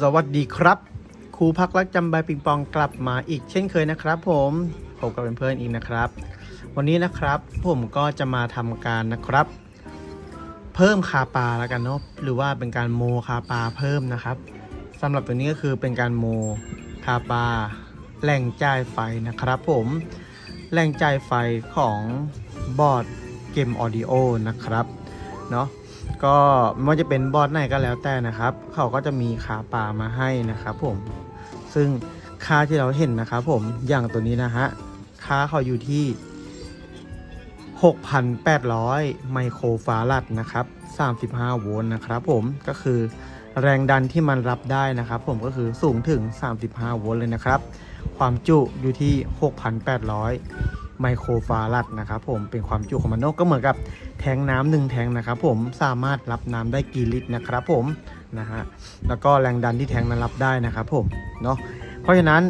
สวัสดีครับ ครูพักรักจำใบปิงปองกลับมาอีกเช่นเคยนะครับ ผมผมกับเพื่อนๆอีกนะครับ วันนี้นะครับผมก็จะมาทำการนะครับ เพิ่มคาปาแล้วกันเนาะหรือว่าเป็นการโมคาปาเพิ่มนะครับสำหรับตัวนี้ก็คือเป็นการโมคาปาแหล่งจ่ายไฟนะครับ ผมแหล่งจ่ายไฟของบอร์ดเกมออดิโอนะครับเนาะ ก็ไม่ว่าจะเป็นบอร์ดไหนก็แล้วแต่นะครับ เขาก็จะมีขาปลามาให้นะครับผม ซึ่งค่าที่เราเห็นนะครับผมอย่างตัวนี้นะฮะค่าเขาอยู่ที่ 6,800 ไมโครฟาราดนะครับ 35 โวลต์นะครับผมก็คือแรงดันที่มันรับได้นะครับ ผมก็คือสูงถึง 35 โวลต์เลยนะครับ ความจุอยู่ที่ 6,800 ไมโครฟาราดนะครับ ผมเป็นความจุของมันนอะก็เหมือนกับ แทงน้ำหนึ่งแทงนะครับผมสามารถรับน้ำได้กี่ลิตรนะครับผมนะฮะแล้วก็แรงดันที่แทงนั้นรับได้นะครับผมเนาะเพราะฉะนั้น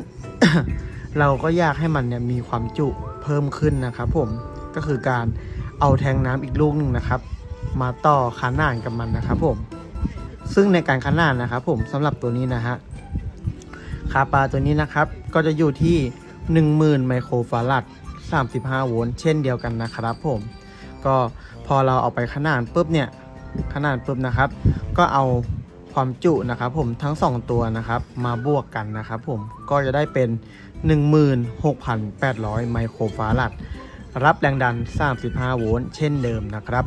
เราก็อยากให้มันเนี่ยมีความจุเพิ่มขึ้นนะครับผมก็คือการเอาแทงน้ำอีกลูกหนึงนะครับ มาต่อขนานกับมันนะครับผมซึ่งในการขนานนะครับผมสำหรับตัวนี้นะฮะคาปาตัวนี้นะครับก็จะอยู่ที่ 10,000 ไมโครฟาราด35 โวลต์เช่นเดียวกันนะครับผมก็ พอเราเอาไปขนานปุ๊บเนี่ยขนานปุ๊บนะครับ ก็เอาความจุนะครับผมทั้ง 2 ตัวนะครับมาบวกกันนะครับผมก็จะได้เป็น 16,800 ไมโครฟาราดรับแรงดัน 35 โวลต์เช่นเดิมนะครับ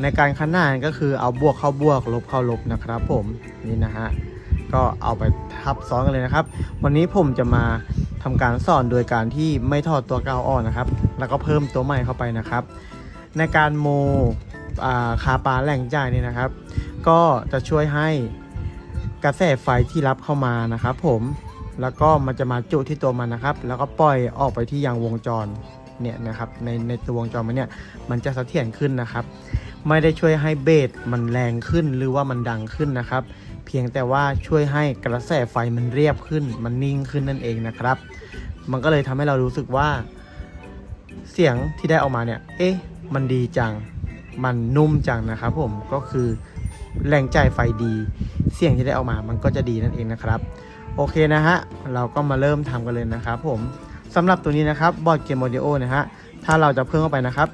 ในการขนานก็คือเอาบวกเข้าบวก ลบเข้าลบนะครับผมนี่นะฮะก็เอาไปทับซ้อนกันเลยนะครับ วันนี้ผมจะมาทำการสอนโดยการที่ไม่ถอดตัวก่าออกนะครับ แล้วก็เพิ่มตัวใหม่เข้าไปนะครับ ในการโมอ่าคาปาแหล่งจ่ายนี่นะครับ ก็จะช่วยให้กระแสไฟที่รับเข้ามานะครับ ผมแล้วก็มันจะมาจุที่ตัวมันนะครับ แล้วก็ปล่อยออกไปที่ยางวงจรเนี่ยนะครับในในตัววงจรมันเนี่ยมันจะเสถียรขึ้นนะครับ ไม่ได้ช่วยให้เบสมันแรงขึ้นหรือว่ามันดังขึ้นนะครับ เพียงแต่ว่าช่วยให้กระแสไฟมันเรียบขึ้น มันนิ่งขึ้นนั่นเองนะครับ มันก็เลยทำให้เรารู้สึกว่า เสียงที่ได้ออกมาเนี่ย เอ๊ะ มันดีจัง มันนุ่มจังนะครับผมก็คือแรงจ่ายไฟดี เสียงที่ได้ออกมามันก็จะดีนั่นเองนะครับ โอเคนะฮะ เราก็มาเริ่มทำกันเลยนะครับผมสำหรับตัวนี้นะครับบอร์ดเกมโมเดโอนะฮะ ถ้าเราจะเพิ่มเข้าไปนะครับ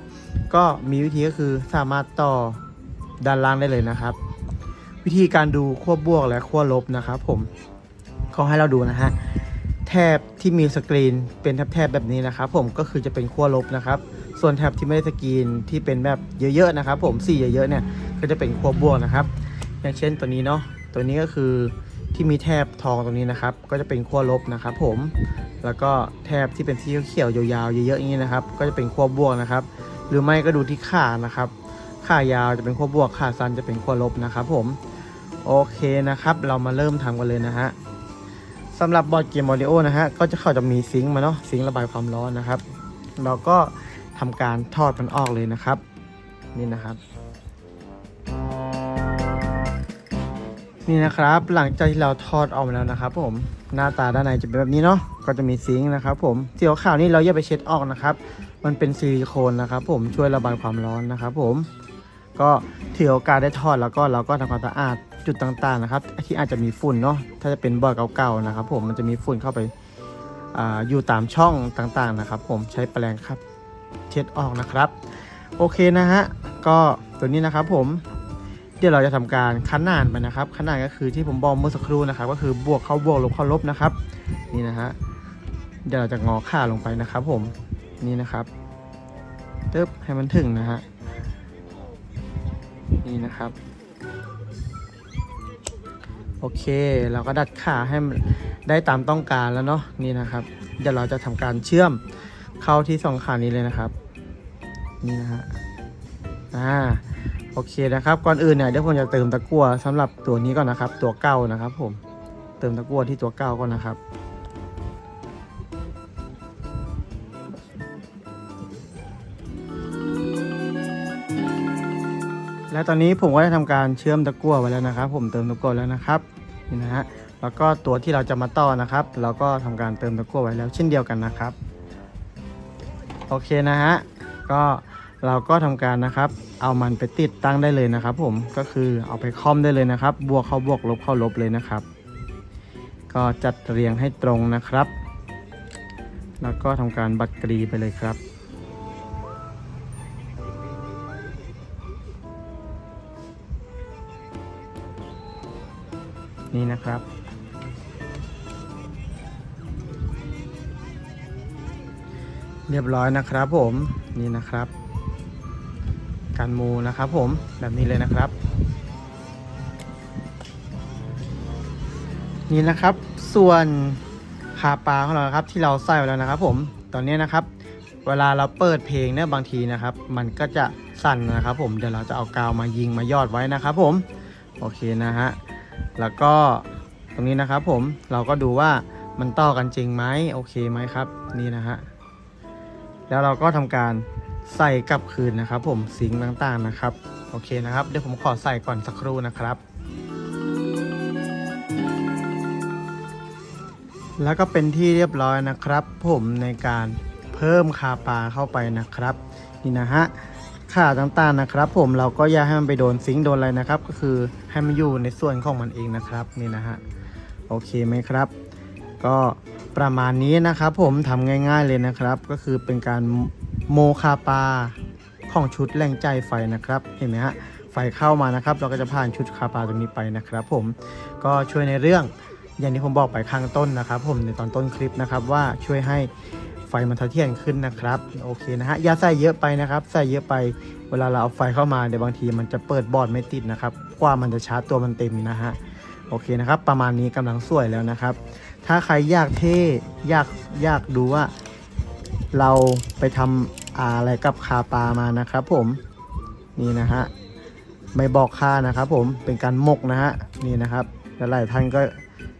ก็มีวิธีก็คือสามารถต่อด้านล่างได้เลยนะครับ วิธีการดูขั้วบวกและขั้วลบนะครับผมเขาให้เราดูนะฮะแถบที่มีสกรีนเป็นแถบๆแบบนี้นะครับผมก็คือจะเป็นขั้วลบนะครับ ส่วนแถบที่ไม่ได้สกรีนที่เป็นแบบเยอะๆนะครับ ผมสีเยอะๆเนี่ยก็จะเป็นขั้วบวกนะครับ อย่างเช่นตัวนี้เนาะตัวนี้ก็คือที่มีแถบทองตรงนี้นะครับ ก็จะเป็นขั้วลบนะครับผมแล้วก็แถบที่เป็นสีเขียวยาวๆเยอะๆอย่างนี้นะครับ ก็จะเป็นขั้วบวกนะครับ หรือไม่ก็ดูที่ขานะครับขายาวจะเป็นขั้วบวกขาสั้นจะเป็นขั้วลบนะครับ ผมโอเคนะครับ เรามาเริ่มทำกันเลยนะฮะสำหรับบอร์ดเกมออดิโอนะฮะก็จะเขาจะมีซิงค์มาเนาะซิงค์ระบายความร้อนนะครับ เราก็ ทำการทอดมันออกเลยนะครับ นี่นะครับ นี่นะครับหลังจากที่เราทอดออกมาแล้วนะครับ ผมหน้าตาด้านในจะเป็นแบบนี้เนาะก็จะมีซิงค์นะครับ ผมสีขาวๆนี่เราอย่าไปเช็ดออกนะครับ มันเป็นซิลิโคนนะครับ ผมช่วยระบายความร้อนนะครับ ผมก็ถือโอกาสได้ทอดแล้วก็เราก็ทำความสะอาดจุดต่างๆนะครับที่อาจจะมีฝุ่นเนาะถ้าจะเป็นบ่อเก่าๆนะครับ ผมมันจะมีฝุ่นเข้าไปอาอยู่ตามช่องต่างๆนะครับ ผมใช้แปรงครับ เช็ดออกนะครับ โอเคนะฮะก็ตัวนี้นะครับผมเดี๋ยวเราจะทำการขนนานไปนะครับขนานก็คือที่ผมบอกเมื่อสักครู่นะครับ ก็คือบวกเข้าบวกลบเข้าลบนะครับ นี่นะฮะเดี๋ยวเราจะงอข่าลงไปนะครับผมนี่นะครับเติบให้มันถึงนะฮะนี่นะครับ โอเค เราก็ดัดขาให้ได้ตามต้องการแล้วเนาะนี่นะครับ เดี๋ยวเราจะทำการเชื่อม เข้าที่สองขานี้เลยนะครับ นี่นะฮะอ่าโอเคนะครับ ก่อนอื่นเนี่ยเดี๋ยวผมจะเติมตะกั่วสำหรับตัวนี้ก่อนนะครับ ตัวเก้านะครับ ผมเติมตะกั่วที่ตัวเก้าก่อนนะครับและตอนนี้ผมก็ได้ทำการเชื่อมตะกั่วไว้แล้วนะครับ ผมเติมตะกั่วแล้วนะครับนี่นะฮะแล้วก็ตัวที่เราจะมาต่อนะครับ เราก็ทำการเติมตะกั่วไว้แล้วเช่นเดียวกันนะครับ โอเคนะฮะ ก็เราก็ทำการนะครับ เอามันไปติดตั้งได้เลยนะครับ ผม ก็คือเอาไปคอมได้เลยนะครับ บวกเข้าบวกลบเข้าลบเลยนะครับ ก็จัดเรียงให้ตรงนะครับ แล้วก็ทำการบัดกรีไปเลยครับนี่นะครับ เรียบร้อยนะครับผมนี่นะครับ การมูนะครับผมแบบนี้เลยนะครับ นี่นะครับ ส่วนขาปลาของเราครับที่เราใส่ไว้แล้วนะครับ ผมตอนนี้นะครับ เวลาเราเปิดเพลงเนี่ยบางทีนะครับ มันก็จะสั่นนะครับ ผมเดี๋ยวเราจะเอากาวมายิงมายอดไว้นะครับ ผมโอเคนะฮะแล้วก็ตรงนี้นะครับ ผมเราก็ดูว่ามันต่อกันจริงไหมโอเคไหมครับ นี่นะฮะ แล้วเราก็ทำการใส่กลับคืนนะครับ ผมซิงต่างๆนะครับ โอเคนะครับ เดี๋ยวผมขอใส่ก่อนสักครู่นะครับ แล้วก็เป็นที่เรียบร้อยนะครับ ผมในการเพิ่มคาปลาเข้าไปนะครับนี่นะฮะขาต่างๆนะครับ ผมเราก็อย่าให้มันไปโดนซิงโดนอะไรนะครับ ก็คือให้มันอยู่ในส่วนของมันเองนะครับนี่นะฮะโอเคไหมครับ ก็ ประมาณนี้นะครับผมทำง่ายๆเลยนะครับ ก็คือเป็นการโมคาปาของชุดแรงใจไฟนะครับ เห็นไหมฮะไฟเข้ามานะครับ เราก็จะผ่านชุดคาปาตรงนี้ไปนะครับ ผมก็ช่วยในเรื่องอย่างที่ผมบอกไปข้างต้นนะครับ ผมในตอนต้นคลิปนะครับว่าช่วยให้ไฟมันเสถียรขึ้นนะครับโอเคนะฮะอย่าใส่เยอะไปนะครับ ใส่เยอะไปเวลาเราเอาไฟเข้ามาเดี๋ยวบางทีมันจะเปิดบอร์ดไม่ติดนะครับกว่ามันจะชาร์จตัวมันเต็มนะฮะโอเคนะครับ ประมาณนี้กำลังสวยแล้วนะครับ ถ้าใครอยากเท่อยากอยากดูว่า เราไปทำอะไรกับคาปลามานะครับผมนี่นะฮะไม่บอกค่านะครับผมเป็นการหมกนะฮะนี่นะครับหลายท่านก็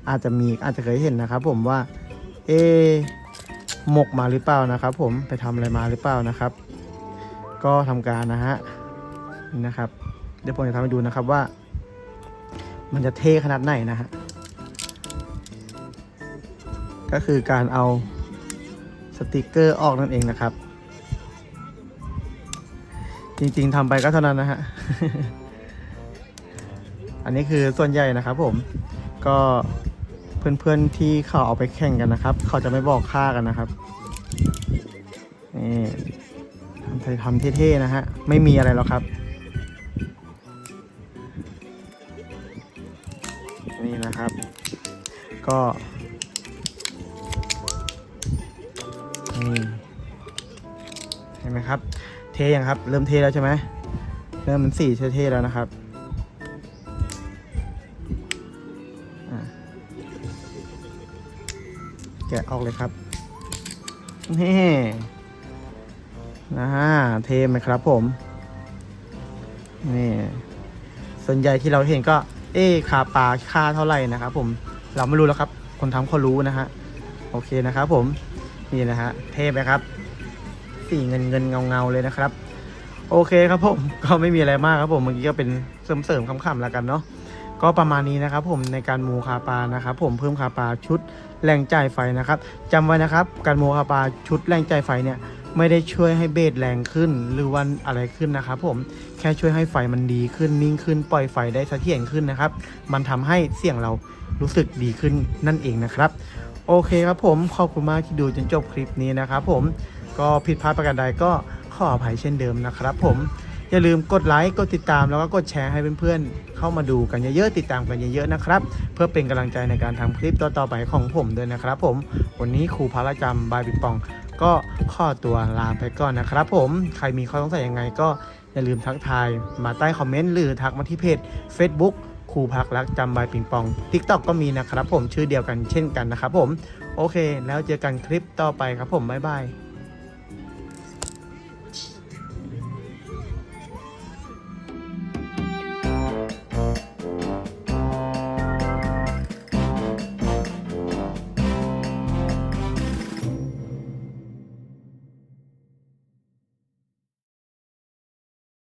อาจจะมีอาจจะเคยเห็นนะครับ ผมว่า เอหมกมาหรือเปล่านะครับ ผมไปทำอะไรมาหรือเปล่านะครับ ก็ทำการนะฮะนี่นะครับ เดี๋ยวผมจะทำให้ดูนะครับว่า มันจะเท่ขนาดไหนนะฮะ ก็คือการเอาสติกเกอร์ออกนั่นเองนะครับ จริงๆทำไปก็เท่านั้นนะฮะ อันนี้คือส่วนใหญ่นะครับผมก็เพื่อนๆที่เขาเอาไปแข่งกันนะครับ เขาจะไม่บอกค่ากันนะครับนี่ทำทำเท่ๆนะฮะ ไม่มีอะไรหรอกครับ นี่นะครับ ก็ นี่เห็นไหมครับ เทยังครับ เริ่มเทแล้วใช่ไหมเริ่มมันสีเทแล้วนะครับแกะออกเลยครับนี่นะฮะเทไหมครับผมนี่ส่วนใหญ่ที่เราเห็นก็ เอ๊ะค่าปลาค่าเท่าไหร่นะครับผมเราไม่รู้แล้วครับ คนทำเขารู้นะฮะโอเคนะครับผม นี่นะฮะเทมไหมครับ สีเงินเงินเงาเงาเลยนะครับ โอเคครับผมก็ไม่มีอะไรมากครับผมเมื่อกี้ก็เป็นเสริมๆคำๆแล้วกันเนาะก็ประมาณนี้นะครับผมในการมูคาปลานะครับผมเพิ่มคาปลาชุดแรงจ่ายไฟนะครับจำไว้นะครับ การมูคาปลาชุดแรงจ่ายไฟเนี่ยไม่ได้ช่วยให้เบสแรงขึ้นหรือวันอะไรขึ้นนะครับผมแค่ช่วยให้ไฟมันดีขึ้นนิ่งขึ้นปล่อยไฟได้เสถียรขึ้นนะครับ มันทำให้เสียงเรารู้สึกดีขึ้นนั่นเองนะครับ โอเคครับผม ขอบคุณมากที่ดูจนจบคลิปนี้นะครับผมก็ผิดพลาดประการใดก็ขออภัยเช่นเดิมนะครับผมอย่าลืมกดไลค์กดติดตามแล้วก็กดแชร์ให้เพื่อนๆเข้ามาดูกันเยอะๆติดตามกันเยอะๆนะครับ เพื่อเป็นกำลังใจในการทำคลิปต่อๆไปของผมด้วยนะครับ ผมวันนี้ครูพราจำบายปิงปอง ก็ข้อตัวลาไปก่อนนะครับ ผมใครมีข้อสงสัยยังไงก็อย่าลืมทักทายมาใต้คอมเมนต์หรือทักมาที่เพจ Facebook ครูพักรักจำใบปิงปอง TikTok ก็มีนะครับผมชื่อเดียวกันเช่นกันนะครับผม โอเค แล้วเจอกันคลิปต่อไปครับผม บ๊ายบาย